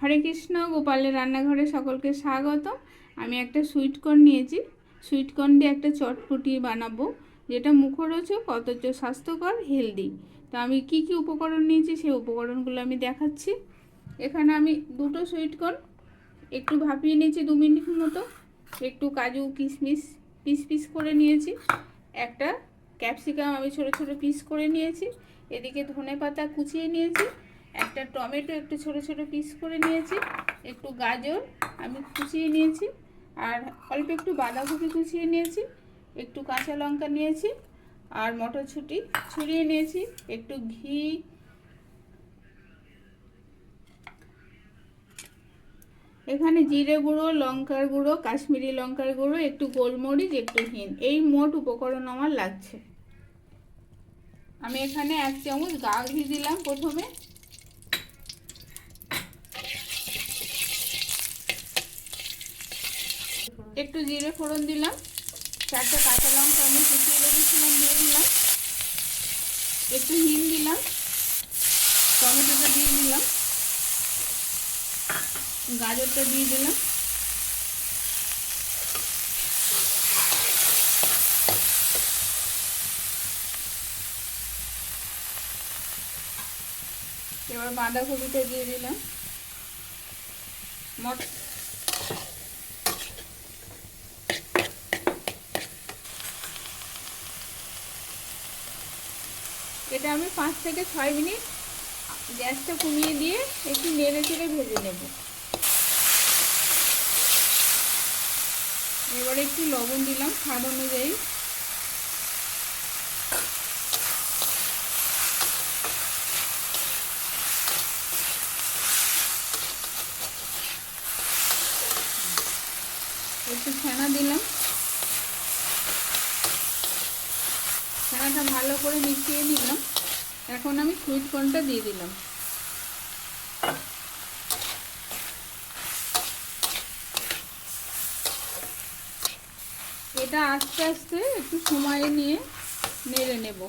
হরে কৃষ্ণ, গোপালের রান্নাঘরে সকলকে স্বাগত আমি একটা সুইট কর্ন নিয়েছি। সুইট কর্ন দিয়ে একটা চটপটি বানাবো, যেটা মুখরোচক, অথচ স্বাস্থ্যকর হেলদি তো আমি কি কি উপকরণ নিয়েছি, সেই উপকরণগুলো আমি দেখাচ্ছি। এখানে আমি দুটো সুইট কর্ন একটু ভাপিয়ে নিয়েছি দু মিনিট মতো। একটু কাজু, কিশমিশ পিস পিস করে নিয়েছি। একটা ক্যাপসিকাম আমি ছোট ছোট পিস করে নিয়েছি। এদিকে ধনে পাতা কুচিয়ে নিয়েছি। একটা টমেটো একটু ছোট ছোট পিস করে নিয়েছি, একটু গাজর আমি কুচিয়ে নিয়েছি, আর অল্প একটু বাঁধাকপি কুচিয়ে নিয়েছি, একটু কাঁচা লঙ্কা নিয়েছি, আর মটরশুঁটি ছড়িয়ে নিয়েছি, একটু ঘি, এখানে জিরে গুঁড়ো, লঙ্কার গুঁড়ো, কাশ্মীরি লঙ্কার গুঁড়ো, একটু গোলমরিচ, একটু হিং, এই মোট উপকরণ আমার লাগছে। আমি এখানে এক চামচ গা ঘি দিলাম প্রথমে। একটু জিরে ফোড়ন দিলাম। চারটে কাঁচা লঙ্কা আমি কুচিয়ে রেখেছিলাম, দিয়ে দিলাম। একটু হিং দিলাম, টমেটোটা দিয়ে দিলাম, গাজরটা দিয়ে দিলাম। এবার বাঁধাকপিটা দিয়ে দিলাম। মটর এটা আমি পাঁচ থেকে ছয় মিনিট গ্যাসটা কমিয়ে দিয়ে একটু নেড়ে চেড়ে ভেজে নেব। এবারে একটু লবণ দিলাম স্বাদ অনুযায়ী। একটু ছানা দিলাম। ছানাটা ভালো করে মিশিয়ে নিলাম। এখন আমি সুইট কর্নটা দিয়ে দিলাম। এটা আস্তে আস্তে একটু সময় নিয়ে নেড়ে নেব।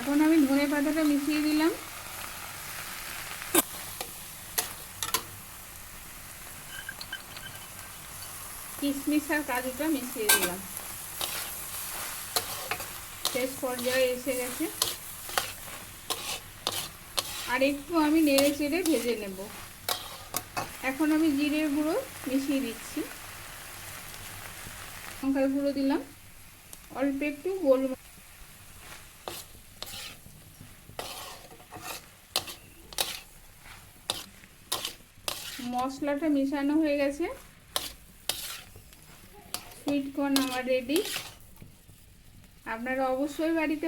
এখন আমি ধনে পাতাটা মিশিয়ে দিলাম। কিশমিশ আর কাজুটা মিশিয়ে দিলাম। শেষ পর্যায়ে এসে গেছে। আর একটু আমি নেড়ে চেড়ে ভেজে নেব। এখন আমি জিরের গুঁড়ো মিশিয়ে দিচ্ছি। লঙ্কার গুঁড়ো দিলাম। অল্প একটু গোল মশলাটা মেশানো হয়ে গেছে। সুইট কর্ন আমার রেডি আপনারা অবশ্যই বাড়িতে